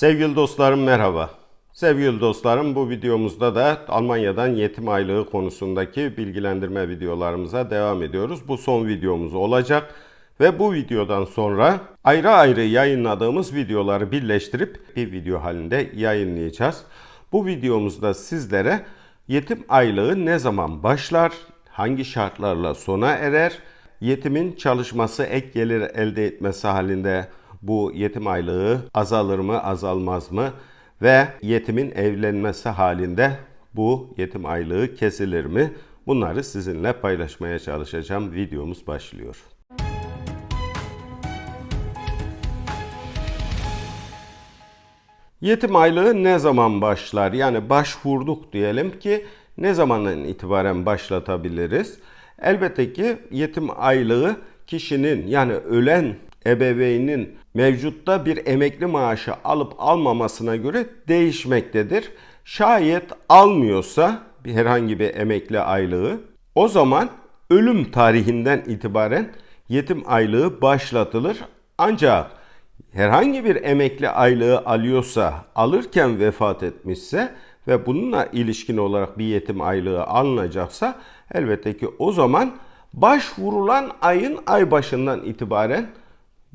Sevgili dostlarım merhaba. Sevgili dostlarım bu videomuzda da Almanya'dan yetim aylığı konusundaki bilgilendirme videolarımıza devam ediyoruz. Bu son videomuz olacak ve bu videodan sonra ayrı ayrı yayınladığımız videoları birleştirip bir video halinde yayınlayacağız. Bu videomuzda sizlere yetim aylığı ne zaman başlar, hangi şartlarla sona erer, yetimin çalışması ek gelir elde etmesi halinde bu yetim aylığı azalır mı azalmaz mı ve yetimin evlenmesi halinde bu yetim aylığı kesilir mi? Bunları sizinle paylaşmaya çalışacağım. Videomuz başlıyor. Yetim aylığı ne zaman başlar? Yani başvurduk diyelim ki ne zamandan itibaren başlatabiliriz? Elbette ki yetim aylığı kişinin yani ölen ebeveynin mevcutta bir emekli maaşı alıp almamasına göre değişmektedir. Şayet almıyorsa bir herhangi bir emekli aylığı o zaman ölüm tarihinden itibaren yetim aylığı başlatılır. Ancak herhangi bir emekli aylığı alıyorsa, alırken vefat etmişse ve bununla ilişkin olarak bir yetim aylığı alınacaksa elbette ki o zaman başvurulan ayın ay başından itibaren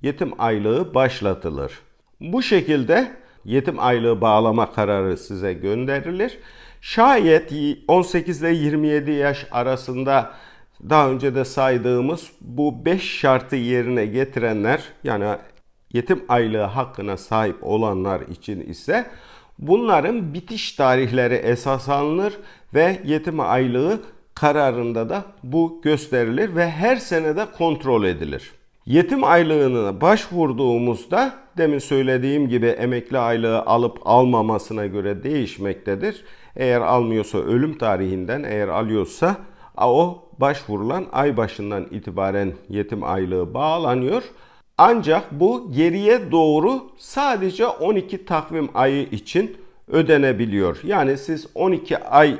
yetim aylığı başlatılır. Bu şekilde yetim aylığı bağlama kararı size gönderilir. Şayet 18 ile 27 yaş arasında daha önce de saydığımız bu 5 şartı yerine getirenler yani yetim aylığı hakkına sahip olanlar için ise bunların bitiş tarihleri esas alınır ve yetim aylığı kararında da bu gösterilir ve her senede kontrol edilir. Yetim aylığına başvurduğumuzda demin söylediğim gibi emekli aylığı alıp almamasına göre değişmektedir. Eğer almıyorsa ölüm tarihinden, eğer alıyorsa o başvurulan ay başından itibaren yetim aylığı bağlanıyor. Ancak bu geriye doğru sadece 12 takvim ayı için ödenebiliyor. Yani siz 12 ay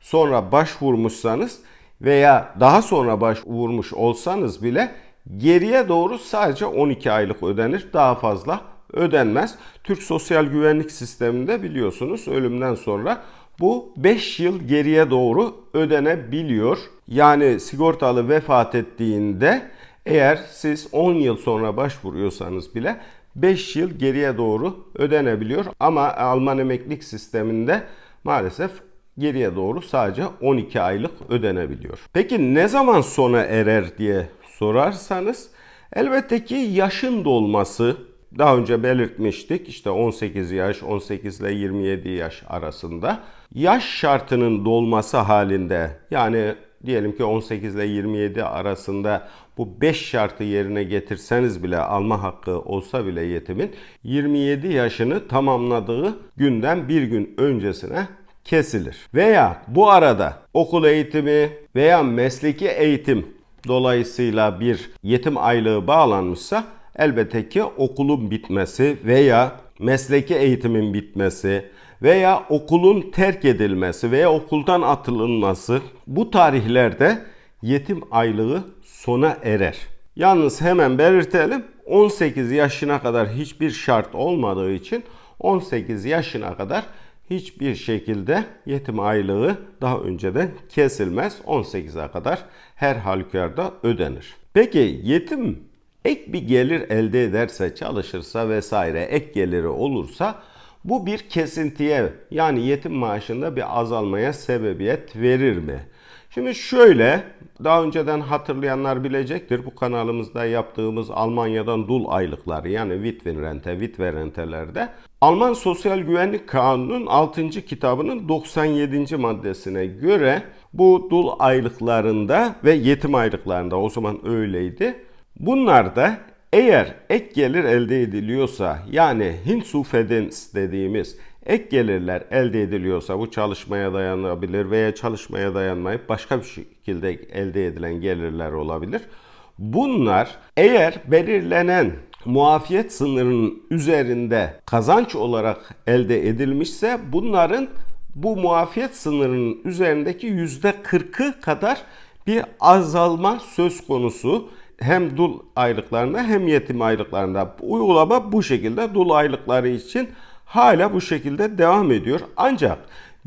sonra başvurmuşsanız veya daha sonra başvurmuş olsanız bile geriye doğru sadece 12 aylık ödenir. Daha fazla ödenmez. Türk Sosyal Güvenlik Sistemi'nde biliyorsunuz ölümden sonra bu 5 yıl geriye doğru ödenebiliyor. Yani sigortalı vefat ettiğinde eğer siz 10 yıl sonra başvuruyorsanız bile 5 yıl geriye doğru ödenebiliyor. Ama Alman emeklilik sisteminde maalesef geriye doğru sadece 12 aylık ödenebiliyor. Peki ne zaman sona erer diye sorarsanız elbette ki yaşın dolması daha önce belirtmiştik işte 18 yaş 18 ile 27 yaş arasında yaş şartının dolması halinde yani diyelim ki 18 ile 27 arasında bu 5 şartı yerine getirseniz bile alma hakkı olsa bile yetimin 27 yaşını tamamladığı günden bir gün öncesine kesilir. Veya bu arada okul eğitimi veya mesleki eğitim dolayısıyla bir yetim aylığı bağlanmışsa elbette ki okulun bitmesi veya mesleki eğitimin bitmesi veya okulun terk edilmesi veya okuldan atılınması bu tarihlerde yetim aylığı sona erer. Yalnız hemen belirtelim 18 yaşına kadar hiçbir şart olmadığı için 18 yaşına kadar hiçbir şekilde yetim aylığı daha önceden kesilmez. 18'e kadar her halükarda ödenir. Peki yetim ek bir gelir elde ederse, çalışırsa vesaire ek geliri olursa bu bir kesintiye yani yetim maaşında bir azalmaya sebebiyet verir mi? Şimdi şöyle daha önceden hatırlayanlar bilecektir. Bu kanalımızda yaptığımız Almanya'dan dul aylıkları yani Witwenrente, Witwerentelerde Alman Sosyal Güvenlik Kanunu'nun 6. kitabının 97. maddesine göre bu dul aylıklarında ve yetim aylıklarında o zaman öyleydi. Bunlarda eğer ek gelir elde ediliyorsa yani Hinzufedens dediğimiz ek gelirler elde ediliyorsa bu çalışmaya dayanabilir veya çalışmaya dayanmayıp başka bir şekilde elde edilen gelirler olabilir. Bunlar eğer belirlenen muafiyet sınırının üzerinde kazanç olarak elde edilmişse bunların bu muafiyet sınırının üzerindeki yüzde 40'ı kadar bir azalma söz konusu hem dul aylıklarında hem yetim aylıklarında. Uygulama bu şekilde dul aylıkları için hala bu şekilde devam ediyor. Ancak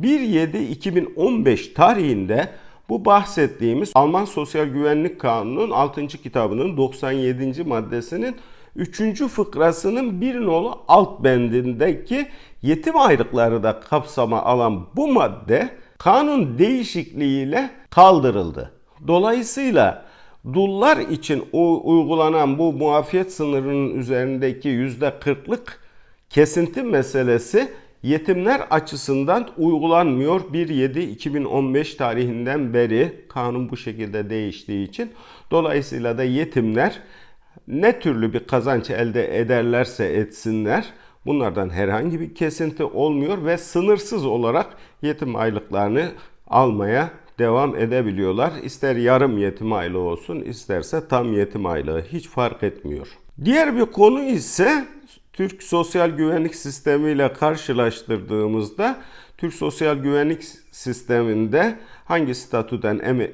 1.7.2015 tarihinde bu bahsettiğimiz Alman Sosyal Güvenlik Kanunu'nun 6. kitabının 97. maddesinin 3. fıkrasının bir nolu alt bendindeki yetim aylıkları da kapsama alan bu madde kanun değişikliğiyle kaldırıldı. Dolayısıyla dullar için uygulanan bu muafiyet sınırının üzerindeki %40'lık kesinti meselesi yetimler açısından uygulanmıyor. 1.7.2015 tarihinden beri kanun bu şekilde değiştiği için dolayısıyla da yetimler ne türlü bir kazanç elde ederlerse etsinler bunlardan herhangi bir kesinti olmuyor ve sınırsız olarak yetim aylıklarını almaya devam edebiliyorlar. İster yarım yetim aylığı olsun isterse tam yetim aylığı hiç fark etmiyor. Diğer bir konu ise Türk Sosyal Güvenlik Sistemi ile karşılaştırdığımızda Türk Sosyal Güvenlik Sisteminde hangi statüden eme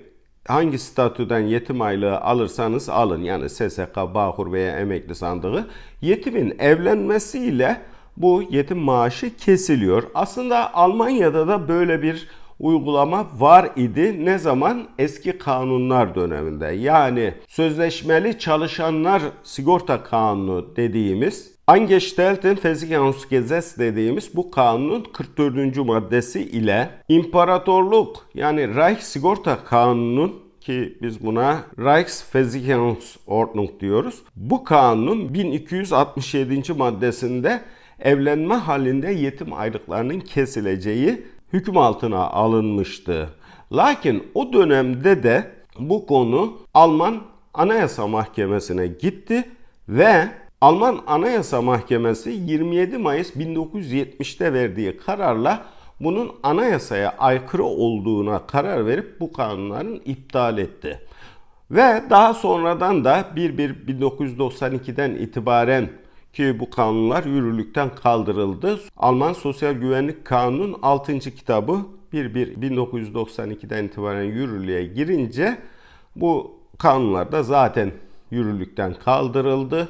hangi statüden yetim aylığı alırsanız alın yani SSK, Bağkur veya emekli sandığı yetimin evlenmesiyle bu yetim maaşı kesiliyor. Aslında Almanya'da da böyle bir uygulama var idi. Ne zaman? Eski kanunlar döneminde. Yani sözleşmeli çalışanlar sigorta kanunu dediğimiz Angestellten Versicherungsgesetz dediğimiz bu kanunun 44. maddesi ile imparatorluk yani Reich Sigorta Kanunu'nun ki biz buna Reichsversicherungsordnung diyoruz. Bu kanunun 1267. maddesinde evlenme halinde yetim aylıklarının kesileceği hüküm altına alınmıştı. Lakin o dönemde de bu konu Alman Anayasa Mahkemesi'ne gitti ve Alman Anayasa Mahkemesi 27 Mayıs 1970'te verdiği kararla bunun anayasaya aykırı olduğuna karar verip bu kanunların iptal etti. Ve daha sonradan da 1-1-1992'den itibaren ki bu kanunlar yürürlükten kaldırıldı. Alman Sosyal Güvenlik Kanunu'nun 6. kitabı 1-1-1992'den itibaren yürürlüğe girince bu kanunlar da zaten yürürlükten kaldırıldı.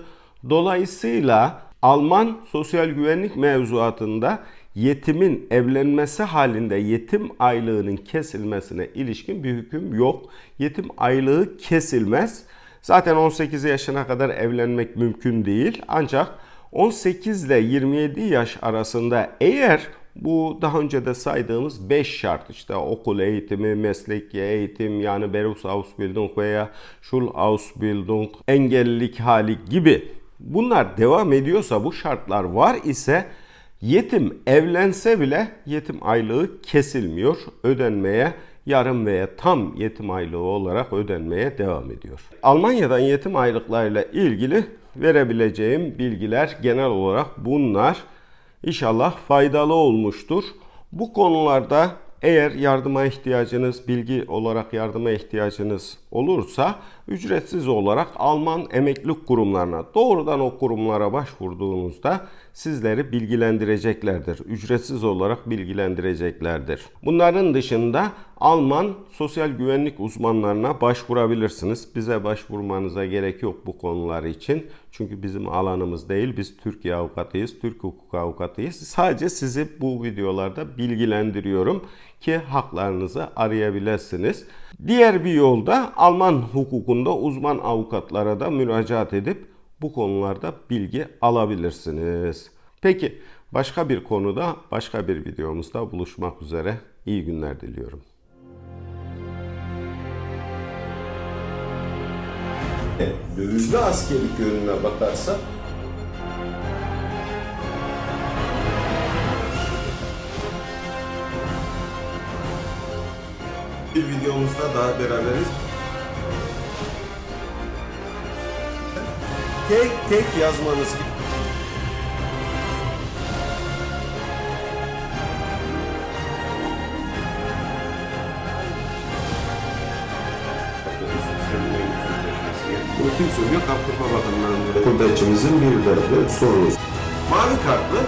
Dolayısıyla Alman sosyal güvenlik mevzuatında yetimin evlenmesi halinde yetim aylığının kesilmesine ilişkin bir hüküm yok. Yetim aylığı kesilmez. Zaten 18 yaşına kadar evlenmek mümkün değil. Ancak 18 ile 27 yaş arasında eğer bu daha önce de saydığımız 5 şart işte okul eğitimi, mesleki eğitim yani Berufsausbildung veya Schulausbildung, engellilik hali gibi bunlar devam ediyorsa bu şartlar var ise yetim evlense bile yetim aylığı kesilmiyor, ödenmeye yarım veya tam yetim aylığı olarak ödenmeye devam ediyor. Almanya'dan yetim aylıklarıyla ilgili verebileceğim bilgiler genel olarak bunlar. İnşallah faydalı olmuştur. Bu konularda eğer yardıma ihtiyacınız, bilgi olarak yardıma ihtiyacınız olursa ücretsiz olarak Alman emeklilik kurumlarına doğrudan o kurumlara başvurduğunuzda sizleri bilgilendireceklerdir. Ücretsiz olarak bilgilendireceklerdir. Bunların dışında Alman sosyal güvenlik uzmanlarına başvurabilirsiniz. Bize başvurmanıza gerek yok bu konular için. Çünkü bizim alanımız değil. Biz Türkiye avukatıyız, Türk hukuk avukatıyız. Sadece sizi bu videolarda bilgilendiriyorum ki haklarınızı arayabilirsiniz. Diğer bir yolda Alman hukukunda uzman avukatlara da müracaat edip bu konularda bilgi alabilirsiniz. Peki başka bir konuda başka bir videomuzda buluşmak üzere. İyi günler diliyorum. Dövizli askerlik yönüne bakarsak bir videomuzda daha beraberiz. Tek tek yazmanız Bunu kim söylüyor? Kaptırma Bakanlığı'nın. Gurbetçimizin bir derdi sorunu. Mavi kartlı